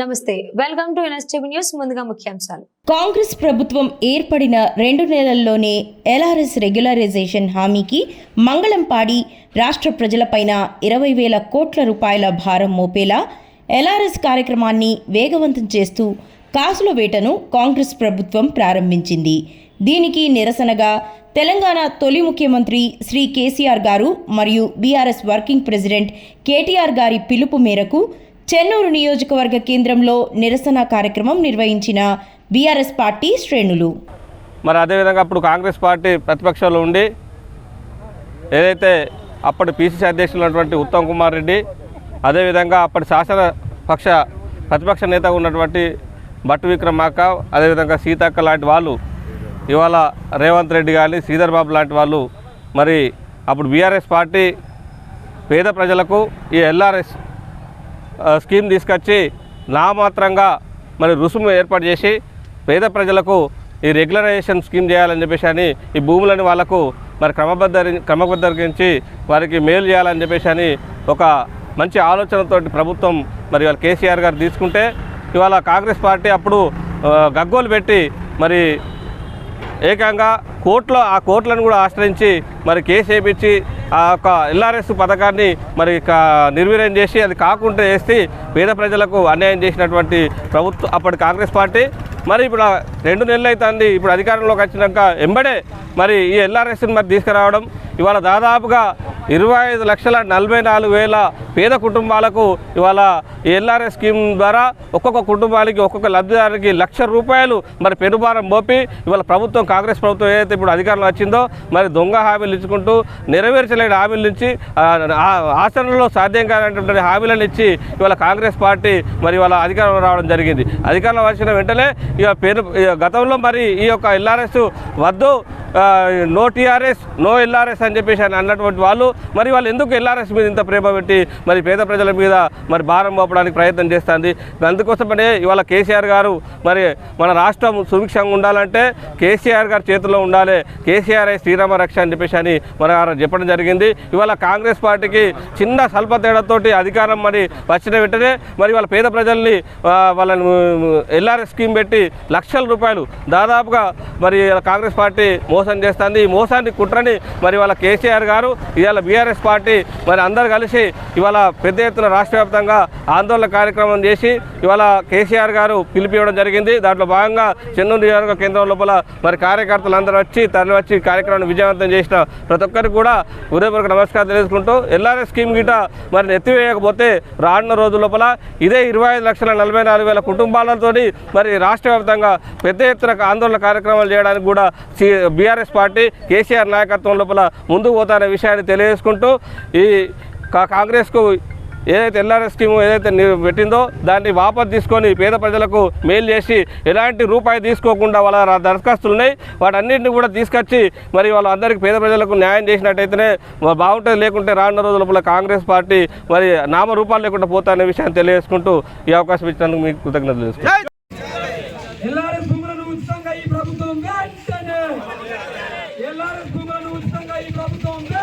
నమస్తే. Welcome to NSTV news ముందుగా ముఖ్యాంశాలు. కాంగ్రెస్ ప్రభుత్వం ఏర్పడిన రెండు నెలల్లోనే ఎల్ఆర్ఎస్ రెగ్యులరైజేషన్ హామీకి మంగళం పాడి రాష్ట్ర ప్రజలపైన ఇరవై వేల కోట్ల రూపాయల భారం మోపేలా ఎల్ఆర్ఎస్ కార్యక్రమాన్ని వేగవంతం చేస్తూ కాసుల వేటను కాంగ్రెస్ ప్రభుత్వం ప్రారంభించింది. దీనికి నిరసనగా తెలంగాణ తొలి ముఖ్యమంత్రి శ్రీ కేసీఆర్ గారు మరియు బీఆర్ఎస్ వర్కింగ్ ప్రెసిడెంట్ కేటీఆర్ గారి పిలుపు మేరకు చెన్నూరు నియోజకవర్గ కేంద్రంలో నిరసన కార్యక్రమం నిర్వహించిన బీఆర్ఎస్ పార్టీ శ్రేణులు. మరి అదేవిధంగా అప్పుడు కాంగ్రెస్ పార్టీ ప్రతిపక్షంలో ఉండి ఏదైతే అప్పటి పిసిసి అధ్యక్షులు ఉన్నటువంటి ఉత్తమ్ కుమార్ రెడ్డి అదేవిధంగా అప్పటి శాసన పక్ష ప్రతిపక్ష నేతగా ఉన్నటువంటి భట్టు విక్రమాక అదేవిధంగా సీతక్క లాంటి వాళ్ళు ఇవాళ రేవంత్ రెడ్డి కానీ శ్రీధర్ బాబు లాంటి వాళ్ళు మరి అప్పుడు బీఆర్ఎస్ పార్టీ పేద ప్రజలకు ఈ ఎల్ఆర్ఎస్ స్కీమ్ తీసుకొచ్చి నామాత్రంగా మరి రుసుము ఏర్పాటు చేసి పేద ప్రజలకు ఈ రెగ్యులరైజేషన్ స్కీమ్ చేయాలని చెప్పేసి అని ఈ భూములని వాళ్ళకు మరి క్రమబద్ధ క్రమబద్ధరించి వారికి మేలు చేయాలని చెప్పేసి అని ఒక మంచి ఆలోచనతోటి ప్రభుత్వం మరి ఇవాళ కేసీఆర్ గారు తీసుకుంటే ఇవాళ కాంగ్రెస్ పార్టీ అప్పుడు గగ్గోలు పెట్టి మరి ఏకంగా కోర్టులో ఆ కోర్టులను కూడా ఆశ్రయించి మరి కేసు వేయించి ఆ యొక్క ఎల్ఆర్ఎస్ పథకాన్ని మరి నిర్వీర్యం చేసి అది కాకుండా చేసి పేద ప్రజలకు అన్యాయం చేసినటువంటి ప్రభుత్వం అప్పటి కాంగ్రెస్ పార్టీ. మరి ఇప్పుడు రెండు నెలలు అవుతుంది ఇప్పుడు అధికారంలోకి వచ్చినాక ఎంబడే మరి ఈ ఎల్ఆర్ఎస్ని మరి తీసుకురావడం. ఇవాళ దాదాపుగా ఇరవై ఐదు లక్షల నలభై నాలుగు వేల పేద కుటుంబాలకు ఇవాళ ఈ ఎల్ఆర్ఎస్ స్కీమ్ ద్వారా ఒక్కొక్క కుటుంబానికి ఒక్కొక్క లబ్ధిదారునికి లక్ష రూపాయలు మరి పెనుభారం మోపి ఇవాళ ప్రభుత్వం కాంగ్రెస్ ప్రభుత్వం ఏదైతే ఇప్పుడు అధికారంలో వచ్చిందో మరి దొంగ హామీలు ఇచ్చుకుంటూ నెరవేర్చలేని హామీల నుంచి ఆచరణలో సాధ్యం కానటువంటి హామీలను ఇచ్చి ఇవాళ కాంగ్రెస్ పార్టీ మరి ఇవాళ అధికారంలో రావడం జరిగింది. అధికారంలో వచ్చిన వెంటనే ఇక పేరు గతంలో మరి ఈ యొక్క ఎల్ఆర్ఎస్ వద్దు నో టీఆర్ఎస్ నో ఎల్ఆర్ఎస్ అని చెప్పేసి అని అన్నటువంటి వాళ్ళు మరి వాళ్ళు ఎందుకు ఎల్ఆర్ఎస్ మీద ఇంత ప్రేమ పెట్టి మరి పేద ప్రజల మీద మరి భారం మోపడానికి ప్రయత్నం చేస్తుంది? అందుకోసమనే ఇవాళ కేసీఆర్ గారు మరి మన రాష్ట్రం సుభిక్షంగా ఉండాలంటే కేసీఆర్ గారి చేతిలో ఉండాలి. కేసీఆర్ శ్రీరామ రక్ష అని చెప్పేసి అని మన చెప్పడం జరిగింది. ఇవాళ కాంగ్రెస్ పార్టీకి చిన్న స్వల్ప తేడాతోటి అధికారం మరి వచ్చిన వెంటనే మరి వాళ్ళ పేద ప్రజల్ని వాళ్ళని ఎల్ఆర్ఎస్ స్కీమ్ పెట్టి లక్షల రూపాయలు దాదాపుగా మరి కాంగ్రెస్ పార్టీ మోసం చేస్తుంది. ఈ మోసాన్ని కుట్రని మరి వాళ్ళ కేసీఆర్ గారు ఇవాళ బీఆర్ఎస్ పార్టీ మరి అందరు కలిసి ఇవాళ పెద్ద ఎత్తున రాష్ట్ర వ్యాప్తంగా ఆందోళన కార్యక్రమం చేసి ఇవాళ కేసీఆర్ గారు పిలిపివ్వడం జరిగింది. దాంట్లో భాగంగా చెన్నూరు నియోజకవర్గ కేంద్రం లోపల మరి కార్యకర్తలు అందరూ వచ్చి తరలి వచ్చి కార్యక్రమాన్ని విజయవంతం చేసిన ప్రతి ఒక్కరికి కూడా హృదయపూర్వక నమస్కారం తెలుసుకుంటూ ఎల్ఆర్ఎస్ స్కీమ్ గిట మరి ఎత్తివేయకపోతే రానున్న రోజు లోపల ఇదే ఇరవై ఐదు లక్షల నలభై నాలుగు వేల కుటుంబాలతోని మరి రాష్ట్ర వ్యాప్తంగా పెద్ద ఎత్తున ఆందోళన కార్యక్రమాలు చేయడానికి కూడా టీఆర్ఎస్ పార్టీ కేసీఆర్ నాయకత్వం లోపల ముందుకు పోతారనే విషయాన్ని తెలియజేసుకుంటూ ఈ కా- కాంగ్రెస్కు ఏదైతే ఎల్ఆర్ఎస్ స్కీమ్ ఏదైతే పెట్టిందో దాన్ని వాపస్ తీసుకొని పేద ప్రజలకు మేలు చేసి ఎలాంటి రూపాయి తీసుకోకుండా వాళ్ళ దరఖాస్తులు ఉన్నాయి. వాటన్నింటిని కూడా తీసుకొచ్చి మరి వాళ్ళందరికీ పేద ప్రజలకు న్యాయం చేసినట్టయితేనే బాగుంటుంది. లేకుంటే రానున్న రోజుల లోపల కాంగ్రెస్ పార్టీ మరి నామ రూపాలు లేకుండా పోతారనే విషయాన్ని తెలియజేసుకుంటూ ఈ అవకాశం ఇచ్చినందుకు మీకు కృతజ్ఞతలు ఉచితంగా ఈ భూములను ఉచితంగా ఈ ప్రభుత్వం ఉంది